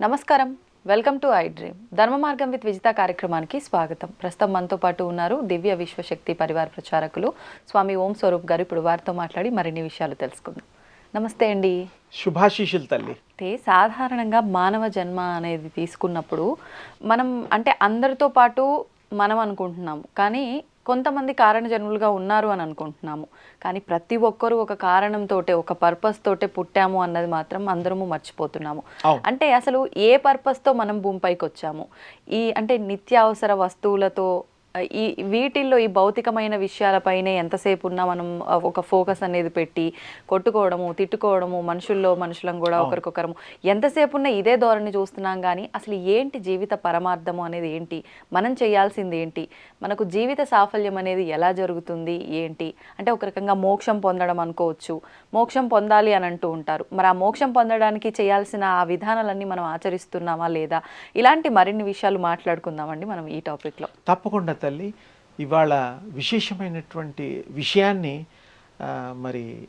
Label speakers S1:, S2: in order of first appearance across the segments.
S1: నమస్కారం. Welcome to iDream. ధర్మ మార్గం విత్ విజిత కార్యక్రమానికి స్వాగతం. ప్రస్తుతం మనతో పాటు ఉన్నారు దివ్య విశ్వశక్తి పరివార ప్రచారకులు స్వామి ఓం స్వరూప్ గారు. ఇప్పుడు వారితో మాట్లాడి మరిన్ని విషయాలు తెలుసుకుందాం. నమస్తే అండి.
S2: శుభాశీషులు తల్లి.
S1: అయితే సాధారణంగా మానవ జన్మ అనేది తీసుకున్నప్పుడు మనం అంటే అందరితో పాటు మనం అనుకుంటున్నాము. కానీ కొంతమంది కారణ జన్ములుగా ఉన్నారు అని అనుకుంటున్నాము. కానీ ప్రతి ఒక్కరూ ఒక కారణంతో ఒక పర్పస్ తోటే పుట్టాము అన్నది మాత్రం అందరము మర్చిపోతున్నాము. అంటే అసలు ఏ పర్పస్తో మనం భూమిపైకి వచ్చాము ఈ అంటే నిత్యావసర వస్తువులతో ఈ వీటిల్లో ఈ భౌతికమైన విషయాలపైనే ఎంతసేపు ఉన్నా మనం ఒక ఫోకస్ అనేది పెట్టి కొట్టుకోవడము తిట్టుకోవడము మనుషుల్లో మనుషులం కూడా ఒకరికొకరము. ఎంతసేపు ఉన్న ఇదే ధోరణి చూస్తున్నాం కానీ అసలు ఏంటి జీవిత పరమార్థము అనేది ఏంటి? మనం చేయాల్సింది ఏంటి? మనకు జీవిత సాఫల్యం అనేది ఎలా జరుగుతుంది ఏంటి? అంటే ఒక రకంగా మోక్షం పొందడం అనుకోవచ్చు. మోక్షం పొందాలి అని అంటూ ఉంటారు. మరి ఆ మోక్షం పొందడానికి చేయాల్సిన ఆ విధానాలన్నీ మనం ఆచరిస్తున్నామా లేదా? ఇలాంటి మరిన్ని విషయాలు మాట్లాడుకుందామండి మనం ఈ టాపిక్లో.
S2: తప్పకుండా తల్లి ఇవాళ విశేషమైనటువంటి విషయాన్ని మరి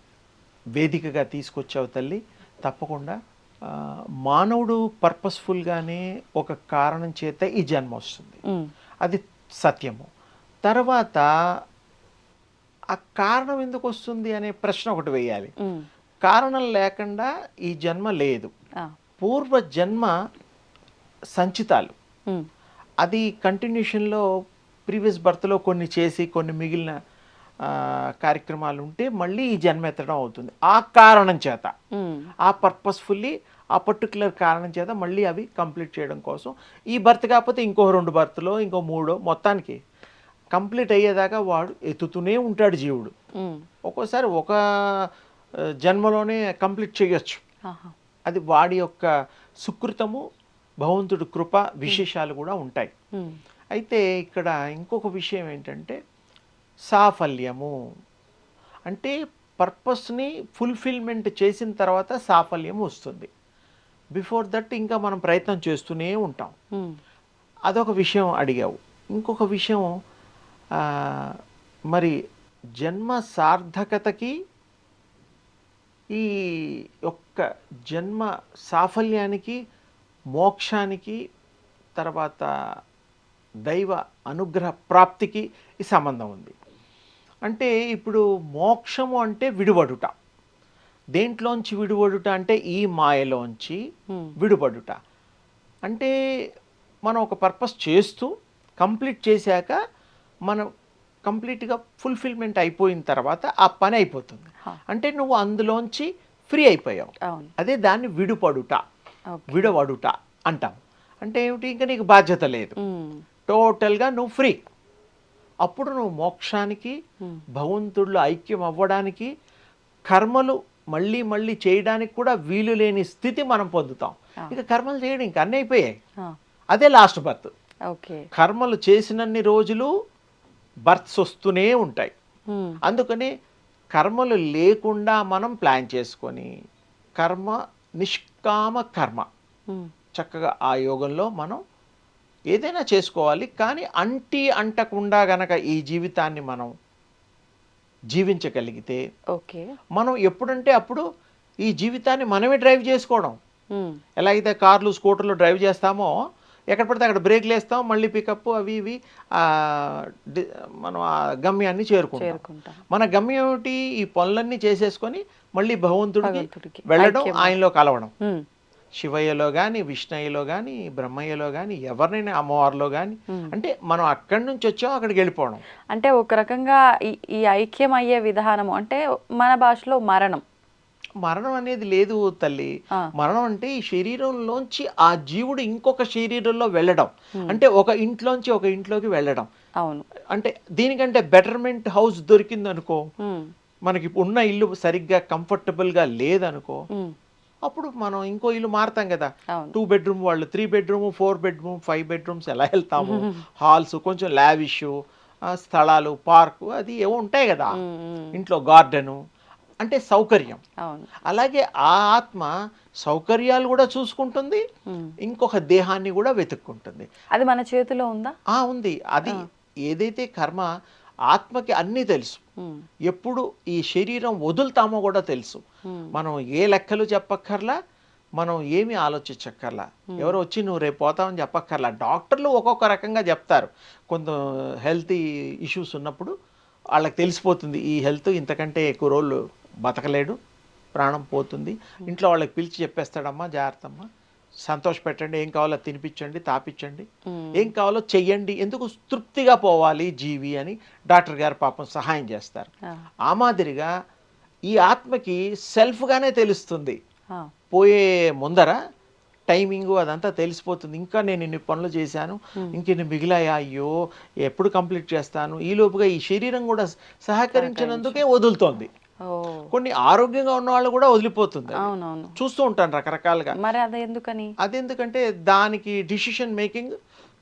S2: వేదికగా తీసుకొచ్చావు తల్లి. తప్పకుండా మానవుడు పర్పస్ఫుల్గానే ఒక కారణం చేత ఈ జన్మ వస్తుంది. అది సత్యము. తర్వాత ఆ కారణం ఎందుకు వస్తుంది అనే ప్రశ్న ఒకటి వేయాలి. కారణం లేకుండా ఈ జన్మ లేదు. పూర్వ జన్మ సంచితాలు. అది కంటిన్యూషన్లో ప్రీవియస్ బర్త్లో కొన్ని చేసి కొన్ని మిగిలిన కార్యక్రమాలు ఉంటే మళ్ళీ ఈ జన్మ ఎత్తడం అవుతుంది. ఆ కారణం చేత. ఆ పర్పస్ఫుల్లీ ఆ పర్టికులర్ కారణం చేత మళ్ళీ అవి కంప్లీట్ చేయడం కోసం. ఈ బర్త్ కాకపోతే ఇంకో రెండు బర్త్లో ఇంకో మూడో మొత్తానికి కంప్లీట్ అయ్యేదాకా వాడు ఎత్తుతూనే ఉంటాడు జీవుడు. ఒక్కోసారి ఒక జన్మలోనే కంప్లీట్ చేయొచ్చు. అది వాడి యొక్క సుకృతము భగవంతుడి కృప విశేషాలు కూడా ఉంటాయి. అయితే ఇక్కడ ఇంకొక విషయం ఏంటంటే సాఫల్యము. అంటే పర్పస్ని ఫుల్ఫిల్మెంట్ చేసిన తర్వాత సాఫల్యం వస్తుంది. బిఫోర్ దట్ ఇంకా మనం ప్రయత్నం చేస్తూనే ఉంటాం. అదొక విషయం అడిగావు. ఇంకొక విషయం మరి జన్మ సార్థకతకి ఈ యొక్క జన్మ సాఫల్యానికి మోక్షానికి తర్వాత దైవ అనుగ్రహ ప్రాప్తికి ఈ సంబంధం ఉంది. అంటే ఇప్పుడు మోక్షము అంటే విడువడుట. దేంట్లోంచి విడువడుట అంటే ఈ మాయలోంచి
S1: ఉమ్,
S2: విడుపడుట అంటే మనం ఒక పర్పస్ చేస్తూ కంప్లీట్ చేశాక మనం కంప్లీట్గా ఫుల్ఫిల్మెంట్ అయిపోయిన తర్వాత ఆ పని అయిపోతుంది. అంటే నువ్వు అందులోంచి ఫ్రీ అయిపోయావు. అదే దాన్ని విడుపడుట. విడవడుట అంటాం. అంటే ఏమిటి? ఇంకా నీకు బాధ్యత లేదు. టోటల్గా నువ్వు ఫ్రీ. అప్పుడు నువ్వు మోక్షానికి భగవంతుడిలో ఐక్యం అవ్వడానికి కర్మలు మళ్ళీ మళ్ళీ చేయడానికి కూడా వీలు లేని స్థితి మనం పొందుతాం. ఇక కర్మలు చేయడం ఇంకా అన్నీ అయిపోయాయి. అదే లాస్ట్ బర్త్.
S1: ఓకే.
S2: కర్మలు చేసినన్ని రోజులు బర్త్స్ వస్తూనే ఉంటాయి. అందుకని కర్మలు లేకుండా మనం ప్లాన్ చేసుకొని కర్మ నిష్కామ కర్మ చక్కగా ఆ యోగంలో మనం ఏదైనా చేసుకోవాలి కానీ అంటి అంటకుండా గనక ఈ జీవితాన్ని మనం జీవించగలిగితే
S1: ఓకే.
S2: మనం ఎప్పుడంటే అప్పుడు ఈ జీవితాన్ని మనమే డ్రైవ్ చేసుకోవడం. ఎలా అయితే కార్లు స్కూటర్లు డ్రైవ్ చేస్తామో ఎక్కడ పడితే అక్కడ బ్రేక్లు వేస్తాం మళ్ళీ పికప్ అవి ఇవి మనం ఆ గమ్యాన్ని చేరుకుంటాం. మన గమ్యం ఏమిటి? ఈ పనులన్నీ చేసేసుకొని మళ్ళీ భగవంతుడికి వెళ్ళడం. ఆయనలో కలవడం. శివయ్యలో కానీ విష్ణయ్యలో కానీ బ్రహ్మయ్యలో కానీ ఎవరినైనా అమ్మవారిలో కానీ. అంటే మనం అక్కడి నుంచి వచ్చాం అక్కడికి వెళ్ళిపోవడం.
S1: అంటే ఒక రకంగా ఈ ఐక్యం అయ్యే విధానము అంటే మన భాషలో మరణం.
S2: మరణం అనేది లేదు తల్లి. మరణం అంటే ఈ శరీరంలోంచి ఆ జీవుడు ఇంకొక శరీరంలో వెళ్ళడం. అంటే ఒక ఇంట్లోంచి ఒక ఇంట్లోకి వెళ్ళడం.
S1: అవును.
S2: అంటే దీనికంటే బెటర్మెంట్ హౌస్ దొరికిందనుకో మనకి ఉన్న ఇల్లు సరిగ్గా కంఫర్టబుల్గా లేదనుకో
S1: ఉమ్,
S2: అప్పుడు మనం ఇంకో ఇల్లు మారుతాం కదా. టూ బెడ్రూమ్ వాళ్ళు three bedroom four bedroom five bedrooms ఎలా వెళ్తాము? హాల్స్ కొంచెం లావిష్ స్థలాలు పార్కు అది ఏవో ఉంటాయి కదా. ఇంట్లో గార్డెను అంటే సౌకర్యం. అలాగే ఆ ఆత్మ సౌకర్యాలు కూడా చూసుకుంటుంది. ఇంకొక దేహాన్ని కూడా వెతుక్కుంటుంది.
S1: అది మన చేతిలో ఉందా?
S2: ఆ ఉంది. అది ఏదైతే కర్మ ఆత్మకి అన్నీ తెలుసు. ఎప్పుడు ఈ శరీరం వదులుతామో కూడా తెలుసు. మనం ఏ లెక్కలు చెప్పక్కర్లా మనం ఏమీ ఆలోచించక్కర్లా. ఎవరు వచ్చి నువ్వు రేపు పోతావని చెప్పక్కర్లా. డాక్టర్లు ఒక్కొక్క రకంగా చెప్తారు. కొంత హెల్త్ ఇష్యూస్ ఉన్నప్పుడు వాళ్ళకి తెలిసిపోతుంది ఈ హెల్త్ ఇంతకంటే ఎక్కువ రోజులు బతకలేడు ప్రాణం పోతుంది. ఇంట్లో వాళ్ళకి పిలిచి చెప్పేస్తాడమ్మా జాగ్రత్త అమ్మా సంతోష పెట్టండి ఏం కావాలో తినిపించండి తాపించండి. ఏం కావాలో చెయ్యండి ఎందుకు తృప్తిగా పోవాలి జీవి అని డాక్టర్ గారు పాపం సహాయం చేస్తారు.
S1: ఆ,
S2: మాదిరిగా ఈ ఆత్మకి సెల్ఫ్గానే తెలుస్తుంది. పోయే ముందర టైమింగ్ అదంతా తెలిసిపోతుంది. ఇంకా నేను ఇన్ని పనులు చేశాను ఇంక ఇన్ని మిగిలాయా అయ్యో ఎప్పుడు కంప్లీట్ చేస్తాను? ఈ లోపుగా ఈ శరీరం కూడా సహకరించినందుకే వదులుతోంది. కొన్ని ఆరోగ్యంగా ఉన్న వాళ్ళు కూడా వదిలిపోతుంది అది. చూస్తూ ఉంటాను రకరకాలుగా.
S1: మరి అది ఎందుకని?
S2: అదెందుకంటే దానికి decision making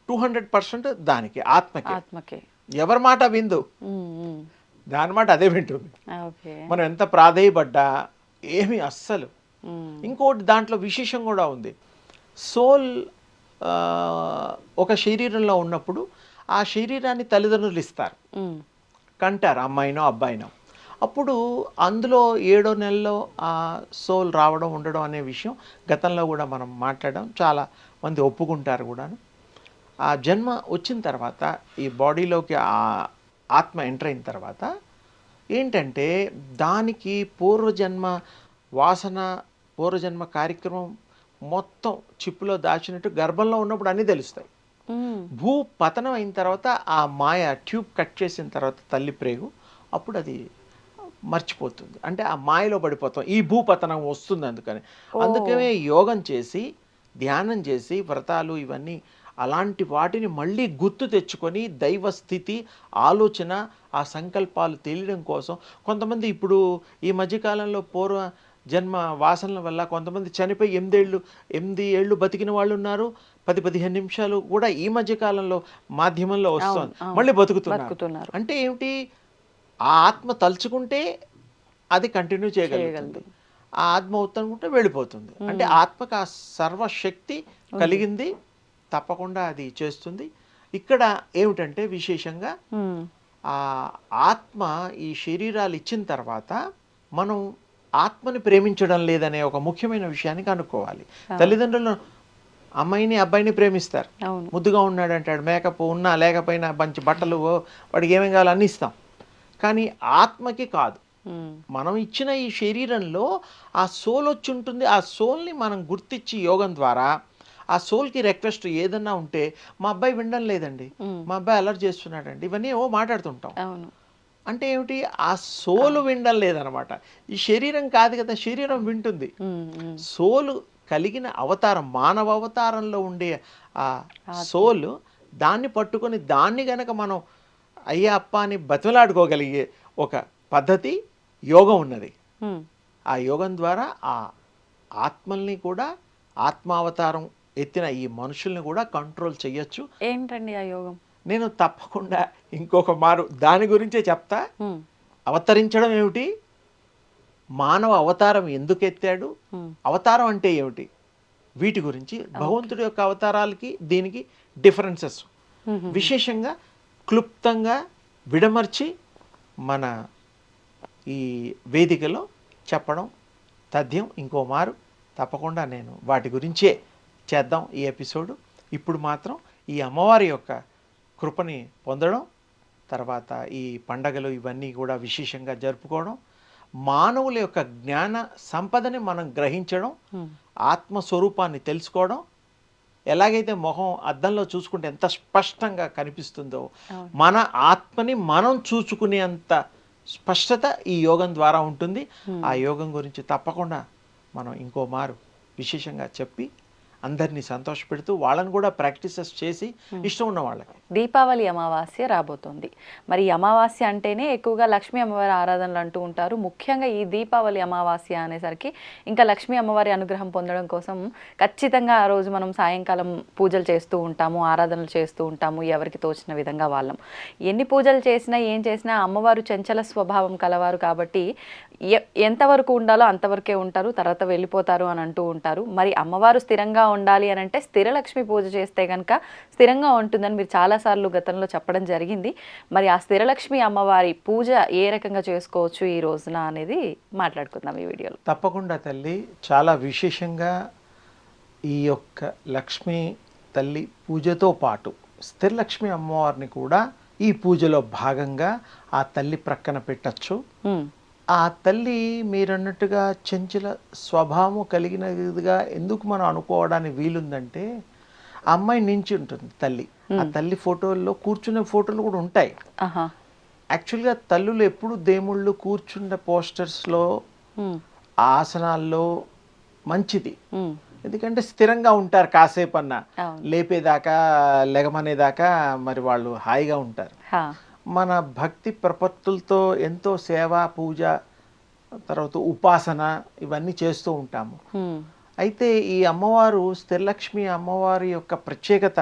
S2: two hundred percent దానికి ఆత్మకి.
S1: ఆత్మకే.
S2: ఎవరి మాట విందు. దాని మాట అదే వింటుంది. మనం ఎంత ప్రాధేయపడ్డా ఏమీ అస్సలు. ఇంకోటి దాంట్లో విశేషం కూడా ఉంది. సోల్ ఒక శరీరంలో ఉన్నప్పుడు ఆ శరీరాన్ని తల్లిదండ్రులు ఇస్తారు. కంటారు అమ్మాయినో అబ్బాయినో. అప్పుడు అందులో ఏడో నెలలో ఆ సోల్ రావడం ఉండడం అనే విషయం గతంలో కూడా మనం మాట్లాడడం చాలా మంది ఒప్పుకుంటారు కూడాను. ఆ జన్మ వచ్చిన తర్వాత ఈ బాడీలోకి ఆ ఆత్మ ఎంటర్ అయిన తర్వాత ఏంటంటే దానికి పూర్వజన్మ వాసన పూర్వజన్మ కార్యక్రమం మొత్తం చిప్పులో దాచినట్టు గర్భంలో ఉన్నప్పుడు అన్నీ తెలుస్తాయి. భూ పతనం అయిన తర్వాత ఆ మాయ ట్యూబ్ కట్ చేసిన తర్వాత తల్లి ప్రేగు అప్పుడు అది మర్చిపోతుంది. అంటే ఆ మాయలో పడిపోతాం. ఈ భూ పతనం వస్తుంది అందుకని. అందుకనే యోగం చేసి ధ్యానం చేసి వ్రతాలు ఇవన్నీ అలాంటి వాటిని మళ్ళీ గుర్తు తెచ్చుకొని దైవ స్థితి ఆలోచన ఆ సంకల్పాలు తెలియడం కోసం కొంతమంది ఇప్పుడు ఈ మధ్యకాలంలో పూర్వ జన్మ వాసనల వల్ల కొంతమంది చనిపోయి ఎనిమిదేళ్ళు ఎనిమిది ఏళ్ళు బతికిన వాళ్ళు ఉన్నారు. పది పదిహేను నిమిషాలు కూడా ఈ మధ్య కాలంలో మాధ్యమంలో వస్తుంది. మళ్ళీ బతుకుతున్నారు. అంటే ఏమిటి? ఆ ఆత్మ తలుచుకుంటే అది కంటిన్యూ చేయగలుగుతుంది. ఆ ఆత్మ అవుతుంటే వెళ్ళిపోతుంది. అంటే ఆత్మకు ఆ సర్వశక్తి కలిగింది తప్పకుండా అది చేస్తుంది. ఇక్కడ ఏమిటంటే విశేషంగా. ఆ ఆత్మ ఈ శరీరాలు ఇచ్చిన తర్వాత మనం ఆత్మని ప్రేమించడం లేదనే ఒక ముఖ్యమైన విషయాన్ని కనుక్కోవాలి. తల్లిదండ్రులు అమ్మాయిని అబ్బాయిని ప్రేమిస్తారు. ముద్దుగా ఉన్నాడు అంటాడు మేకప్ ఉన్నా లేకపోయినా మంచి బట్టలు వాడికి ఏమేం కావాలో అన్ని ఇస్తాం. కానీ ఆత్మకి కాదు. మనం ఇచ్చిన ఈ శరీరంలో ఆ సోల్ వచ్చి ఉంటుంది ఆ సోల్ని మనం గుర్తించి యోగం ద్వారా ఆ సోల్కి రిక్వెస్ట్ ఏదన్నా ఉంటే మా అబ్బాయి వినడం లేదండి. మా అబ్బాయి అలర్ట్ చేస్తున్నాడండి. ఇవన్నీ ఓ మాట్లాడుతుంటాం. అంటే ఏమిటి? ఆ సోలు వినడం లేదనమాట. ఈ శరీరం కాదు కదా శరీరం వింటుంది. సోలు కలిగిన అవతారం మానవ అవతారంలో ఉండే ఆ సోలు దాన్ని పట్టుకొని దాన్ని గనక మనం అయ్యా అప్ప అని బతిమలాడుకోగలిగే ఒక పద్ధతి యోగం ఉన్నది. ఆ యోగం ద్వారా ఆ ఆత్మల్ని కూడా ఆత్మావతారం ఎత్తిన ఈ మనుషుల్ని కూడా కంట్రోల్ చేయొచ్చు
S1: ఏంటండి ఆ యోగం?
S2: నేను తప్పకుండా ఇంకొక మారు దాని గురించే చెప్తా. అవతరించడం ఏమిటి? మానవ అవతారం ఎందుకు ఎత్తాడు. అవతారం అంటే ఏమిటి? వీటి గురించి భగవంతుడి యొక్క అవతారాలకి దీనికి డిఫరెన్సెస్. విశేషంగా క్లుప్తంగా విడమర్చి మన ఈ వేదికలో చెప్పడం తథ్యం ఇంకో మారు తప్పకుండా నేను వాటి గురించే చేద్దాం ఈ ఎపిసోడ్ ఇప్పుడు మాత్రం ఈ అమ్మవారి యొక్క కృపని పొందడం తర్వాత ఈ పండగలు ఇవన్నీ కూడా విశేషంగా జరుపుకోవడం మానవుల యొక్క జ్ఞాన సంపదని మనం గ్రహించడం. ఆత్మస్వరూపాన్ని తెలుసుకోవడం ఎలాగైతే మొహం అద్దంలో చూసుకుంటే ఎంత స్పష్టంగా కనిపిస్తుందో. మన ఆత్మని మనం చూసుకునేంత స్పష్టత ఈ యోగం ద్వారా ఉంటుంది ఆ యోగం గురించి తప్పకుండా మనం ఇంకో మారు విశేషంగా చెప్పి అందరినీ సంతోషపెడుతూ వాళ్ళని కూడా ప్రాక్టీసెస్ చేసి ఇష్టం ఉన్న వాళ్ళకి.
S1: దీపావళి అమావాస్య రాబోతోంది. మరి అమావాస్య అంటేనే ఎక్కువగా లక్ష్మీ అమ్మవారి ఆరాధనలు అంటూ ఉంటారు. ముఖ్యంగా ఈ దీపావళి అమావాస్య అనేసరికి ఇంకా లక్ష్మీ అమ్మవారి అనుగ్రహం పొందడం కోసం ఖచ్చితంగా ఆ రోజు మనం సాయంకాలం పూజలు చేస్తూ ఉంటాము ఆరాధనలు చేస్తూ ఉంటాము ఎవరికి తోచిన విధంగా వాళ్ళం. ఎన్ని పూజలు చేసినా ఏం చేసినా అమ్మవారు చంచల స్వభావం కలవారు కాబట్టి ఎంతవరకు ఉండాలో అంతవరకే ఉంటారు తర్వాత వెళ్ళిపోతారు అని అంటూ ఉంటారు. మరి అమ్మవారు స్థిరంగా ఉండాలి అని అంటే స్థిరలక్ష్మి పూజ చేస్తే కనుక స్థిరంగా ఉంటుందని మీరు చాలాసార్లు గతంలో చెప్పడం జరిగింది. మరి ఆ స్థిరలక్ష్మి అమ్మవారి పూజ ఏ రకంగా చేసుకోవచ్చు ఈ రోజున అనేది మాట్లాడుకుందాం ఈ వీడియోలో.
S2: తప్పకుండా తల్లి. చాలా విశేషంగా ఈ యొక్క లక్ష్మీ తల్లి పూజతో పాటు స్థిరలక్ష్మి అమ్మవారిని కూడా ఈ పూజలో భాగంగా ఆ తల్లి ప్రక్కన పెట్టచ్చు. ఆ తల్లి మీరన్నట్టుగా చంచల స్వభావం కలిగినదిగా ఎందుకు మనం అనుకోవడానికి వీలుందంటే ఆ అమ్మాయి నించి ఉంటుంది తల్లి. ఆ తల్లి ఫోటోల్లో కూర్చునే ఫోటోలు కూడా ఉంటాయి. యాక్చువల్గా తల్లులు ఎప్పుడు దేవుళ్ళు కూర్చున్న పోస్టర్స్లో ఆసనాల్లో మంచిది. ఎందుకంటే స్థిరంగా ఉంటారు కాసేపు అన్న లేపేదాకా లెగమనేదాకా మరి వాళ్ళు హాయిగా ఉంటారు. మన భక్తి ప్రపత్తులతో ఎంతో సేవ పూజ తర్వాత ఉపాసన ఇవన్నీ చేస్తూ ఉంటాము. అయితే ఈ అమ్మవారు స్థిరలక్ష్మి అమ్మవారి యొక్క ప్రత్యేకత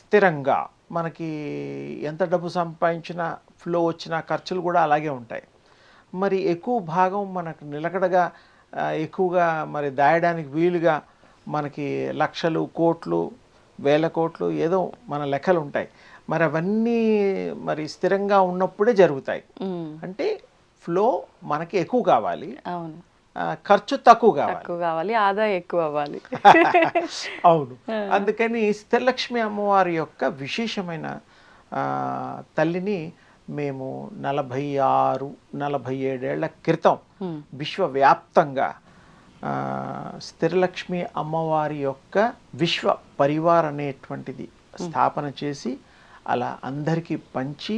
S2: స్థిరంగా మనకి ఎంత డబ్బు సంపాదించినా ఫ్లో వచ్చినా ఖర్చులు కూడా అలాగే ఉంటాయి. మరి ఎక్కువ భాగం మనకు నిలకడగా ఎక్కువగా మరి దాయడానికి వీలుగా మనకి లక్షలు కోట్లు వేల కోట్లు ఏదో మన లెక్కలు ఉంటాయి. మరి అవన్నీ మరి స్థిరంగా ఉన్నప్పుడే జరుగుతాయి. అంటే ఫ్లో మనకి ఎక్కువ కావాలి.
S1: అవును.
S2: ఖర్చు తక్కువ కావాలి.
S1: తక్కువ కావాలి ఆదాయం ఎక్కువ అవ్వాలి.
S2: అవును. అందుకని స్థిరలక్ష్మి అమ్మవారి యొక్క విశేషమైన తల్లిని మేము నలభై ఆరు నలభై ఏడేళ్ళ క్రితం విశ్వవ్యాప్తంగా స్థిరలక్ష్మి అమ్మవారి యొక్క విశ్వ పరివార్ అనేటువంటిది స్థాపన చేసి అలా అందరికీ పంచి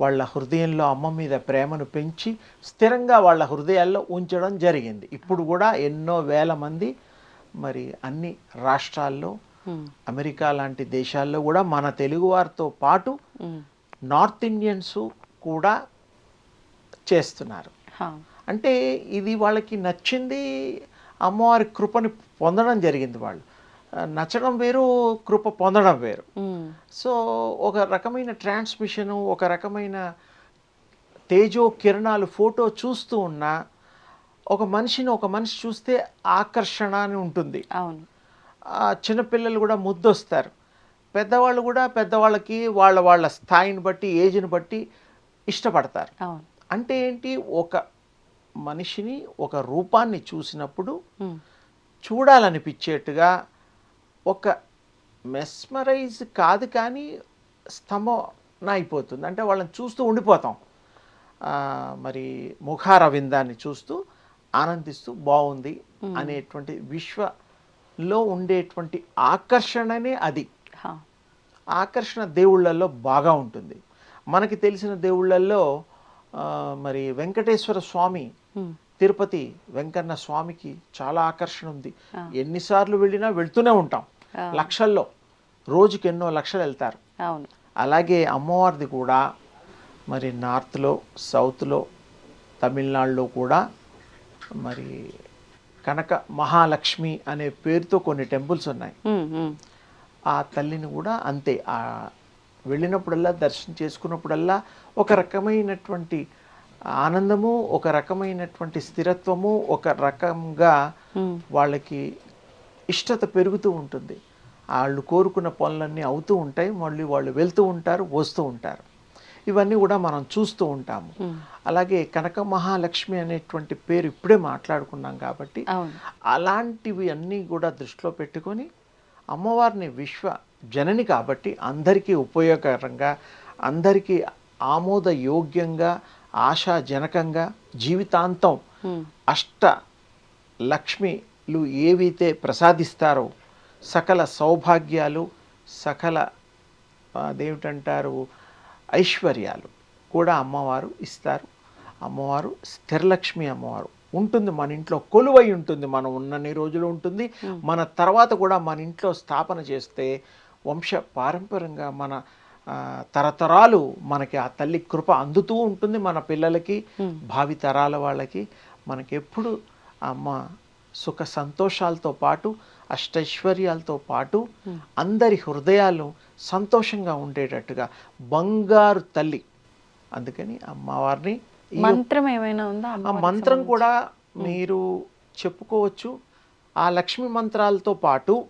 S2: వాళ్ళ హృదయంలో అమ్మ మీద ప్రేమను పెంచి స్థిరంగా వాళ్ళ హృదయాల్లో ఉంచడం జరిగింది. ఇప్పుడు కూడా ఎన్నో వేల మంది మరి అన్ని రాష్ట్రాల్లో అమెరికా లాంటి దేశాల్లో కూడా మన తెలుగువారితో పాటు నార్త్ ఇండియన్స్ కూడా చేస్తున్నారు. అంటే ఇది వాళ్ళకి నచ్చింది అమ్మవారి కృపని పొందడం జరిగింది వాళ్ళు. నచ్చడం వేరు కృప పొందడం వేరు. సో ఒక రకమైన ట్రాన్స్మిషను ఒక రకమైన తేజో కిరణాలు ఫోటో చూస్తూ ఉన్నా ఒక మనిషిని ఒక మనిషి చూస్తే ఆకర్షణ అని ఉంటుంది.
S1: అవును.
S2: చిన్నపిల్లలు కూడా ముద్దొస్తారు. పెద్దవాళ్ళు కూడా పెద్దవాళ్ళకి వాళ్ళ వాళ్ళ స్థాయిని బట్టి ఏజ్ని బట్టి ఇష్టపడతారు.
S1: అవును.
S2: అంటే ఏంటి? ఒక మనిషిని ఒక రూపాన్ని చూసినప్పుడు చూడాలనిపించేట్టుగా ఒక మెస్మరైజ్ కాదు కానీ స్తంభన అయిపోతుంది. అంటే వాళ్ళని చూస్తూ ఉండిపోతాం. మరి ముఖారవిందాన్ని చూస్తూ ఆనందిస్తూ బాగుంది అనేటువంటి విశ్వలో ఉండేటువంటి ఆకర్షణనే అది. ఆకర్షణ దేవుళ్ళల్లో బాగా ఉంటుంది. మనకి తెలిసిన దేవుళ్ళల్లో మరి వెంకటేశ్వర స్వామి తిరుపతి వెంకన్న స్వామికి చాలా ఆకర్షణ ఉంది.
S1: ఆ.
S2: ఎన్నిసార్లు వెళ్ళినా వెళ్తూనే ఉంటాం.
S1: ఆ.
S2: లక్షల్లో. రోజుకి ఎన్నో లక్షలు వెళ్తారు. అలాగే అమ్మవారిది కూడా మరి నార్త్లో సౌత్లో తమిళనాడులో కూడా మరి కనక మహాలక్ష్మి అనే పేరుతో కొన్ని టెంపుల్స్ ఉన్నాయి.
S1: ఉమ్, ఉమ్,
S2: ఆ తల్లిని కూడా అంతే. ఆ వెళ్ళినప్పుడల్లా దర్శనం చేసుకున్నప్పుడల్లా ఒక రకమైనటువంటి ఆనందము ఒక రకమైనటువంటి స్థిరత్వము ఒక రకంగా
S1: ఉమ్,
S2: వాళ్ళకి ఇష్టత పెరుగుతూ ఉంటుంది. వాళ్ళు కోరుకున్న పనులన్నీ అవుతూ ఉంటాయి మళ్ళీ వాళ్ళు వెళ్తూ ఉంటారు వస్తూ ఉంటారు. ఇవన్నీ కూడా మనం చూస్తూ ఉంటాము.
S1: ఉమ్,
S2: అలాగే కనక మహాలక్ష్మి అనేటువంటి పేరు ఇప్పుడే మాట్లాడుకున్నాం కాబట్టి అలాంటివి అన్నీ కూడా దృష్టిలో పెట్టుకొని అమ్మవారిని విశ్వ జనని కాబట్టి అందరికీ ఉపయోగకరంగా అందరికీ ఆమోదయోగ్యంగా ఆశాజనకంగా జీవితాంతం అష్ట లక్ష్మిలు ఏవైతే ప్రసాదిస్తారో సకల సౌభాగ్యాలు సకల అదేమిటంటారు ఐశ్వర్యాలు కూడా అమ్మవారు ఇస్తారు. అమ్మవారు స్థిరలక్ష్మి అమ్మవారు. ఉంటుంది మన ఇంట్లో కొలువై ఉంటుంది మనం ఉన్నన్ని రోజులు ఉంటుంది. మన తర్వాత కూడా మన ఇంట్లో స్థాపన చేస్తే వంశ పారంపర్యంగా మన తరతరాలు మనకి ఆ తల్లి కృప అందుతూ ఉంటుంది మన పిల్లలకి భావి తరాల వాళ్ళకి. మనకి ఎప్పుడు అమ్మ సుఖ సంతోషాలతో పాటు అష్టైశ్వర్యాలతో పాటు అందరి హృదయాలు సంతోషంగా ఉండేటట్టుగా. బంగారు తల్లి. అందుకని అమ్మవారిని
S1: మంత్రం ఏమైనా ఉందా?
S2: ఆ మంత్రం కూడా మీరు చెప్పుకోవచ్చు. ఆ లక్ష్మి మంత్రాలతో పాటు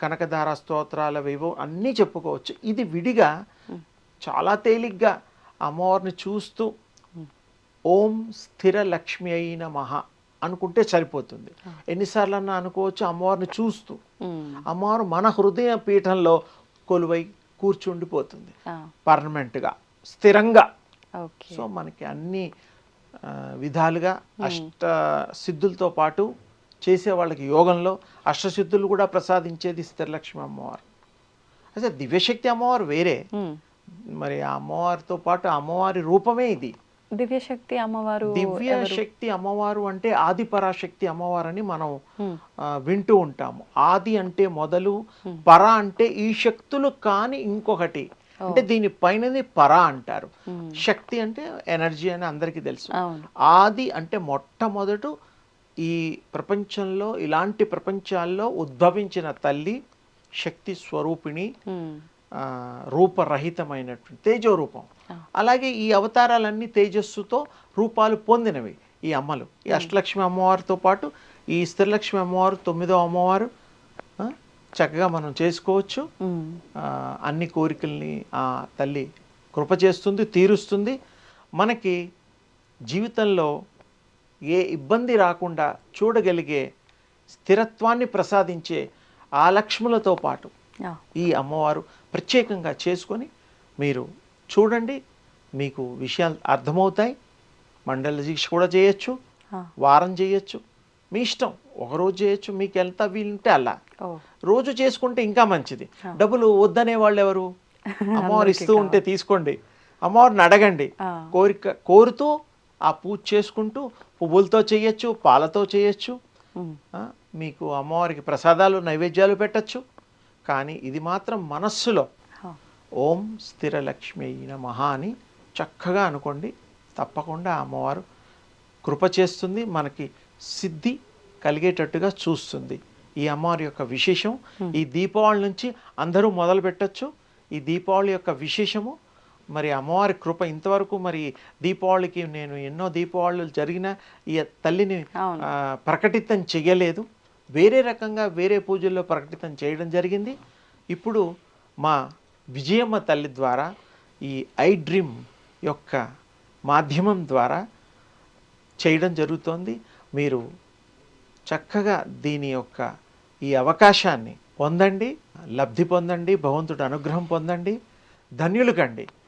S2: కనకధార స్తోత్రాల వివో అన్నీ చెప్పుకోవచ్చు. ఇది విడిగా చాలా తేలిగ్గా అమ్మవారిని చూస్తూ ఓం స్థిర లక్ష్మి అయిన మహా అనుకుంటే సరిపోతుంది. ఎన్నిసార్లు అన్నా అనుకోవచ్చు అమ్మవారిని చూస్తూ. అమ్మవారు మన హృదయ పీఠంలో కొలువై కూర్చుండిపోతుంది. పర్మనెంట్గా స్థిరంగా. సో మనకి అన్ని విధాలుగా అష్ట సిద్ధులతో పాటు చేసే వాళ్ళకి యోగంలో అష్టసిద్ధులు కూడా ప్రసాదించేది స్థిరలక్ష్మి అమ్మవారు. అదే దివ్యశక్తి అమ్మవారు వేరే. మరి ఆ అమ్మవారితో పాటు అమ్మవారి రూపమే ఇది.
S1: దివ్యశక్తి అమ్మవారు
S2: దివ్య? శక్తి అమ్మవారు అంటే ఆది పరాశక్తి అమ్మవారని మనం
S1: ఉమ్,
S2: ఆ, వింటూ ఉంటాము. ఆది అంటే మొదలు పర అంటే ఈ శక్తులు కాని ఇంకొకటి. అంటే దీని పైనది పర అంటారు. శక్తి అంటే ఎనర్జీ అని అందరికీ తెలుసు. ఆది అంటే మొట్టమొదట ఈ ప్రపంచంలో ఇలాంటి ప్రపంచాల్లో ఉద్భవించిన తల్లి శక్తి స్వరూపిణి రూపరహితమైనటువంటి తేజో రూపం అలాగే ఈ అవతారాలన్నీ తేజస్సుతో రూపాలు పొందినవి ఈ అమ్మలు. ఈ అష్టలక్ష్మి అమ్మవారితో పాటు ఈ స్థిరలక్ష్మి అమ్మవారు తొమ్మిదో అమ్మవారు చక్కగా మనం చేసుకోవచ్చు. అన్ని కోరికల్ని ఆ తల్లి కృప చేస్తుంది తీరుస్తుంది. మనకి జీవితంలో ఏ ఇబ్బంది రాకుండా చూడగలిగే స్థిరత్వాన్ని ప్రసాదించే ఆ లక్ష్ములతో పాటు ఈ అమ్మవారు ప్రత్యేకంగా చేసుకొని మీరు చూడండి మీకు విషయాలు అర్థమవుతాయి. మండల దీక్ష కూడా చేయొచ్చు వారం చేయొచ్చు. మీ ఇష్టం ఒకరోజు చేయొచ్చు మీకు ఎంత వీలుంటే అలా. రోజు చేసుకుంటే ఇంకా మంచిది. డబ్బులు వద్దనే వాళ్ళు ఎవరు? అమ్మవారు ఇస్తూ ఉంటే తీసుకోండి. అమ్మవారిని అడగండి. కోరిక కోరుతూ ఆ పూజ చేసుకుంటూ పువ్వులతో చేయొచ్చు పాలతో చేయొచ్చు మీకు అమ్మవారికి ప్రసాదాలు నైవేద్యాలు పెట్టచ్చు. కానీ ఇది మాత్రం మనస్సులో ఓం స్థిర లక్ష్మి అయిన మహా అని చక్కగా అనుకోండి. తప్పకుండా అమ్మవారు కృప చేస్తుంది మనకి సిద్ధి కలిగేటట్టుగా చూస్తుంది. ఈ అమ్మవారి యొక్క విశేషం ఈ దీపావళి నుంచి అందరూ మొదలు పెట్టచ్చు. ఈ దీపావళి యొక్క విశేషము మరి అమ్మవారి కృప ఇంతవరకు మరి దీపావళికి నేను ఎన్నో దీపావళులు జరిగిన ఈ తల్లిని ప్రకటితం చెయ్యలేదు. వేరే రకంగా వేరే పూజల్లో ప్రకటితం చేయడం జరిగింది. ఇప్పుడు మా విజయమ్మ తల్లి ద్వారా ఈ ఐ డ్రీమ్ యొక్క మాధ్యమం ద్వారా చేయడం జరుగుతోంది. మీరు చక్కగా దీని యొక్క ఈ అవకాశాన్ని పొందండి లబ్ధి పొందండి భగవంతుడు అనుగ్రహం పొందండి. ధన్యులు కండి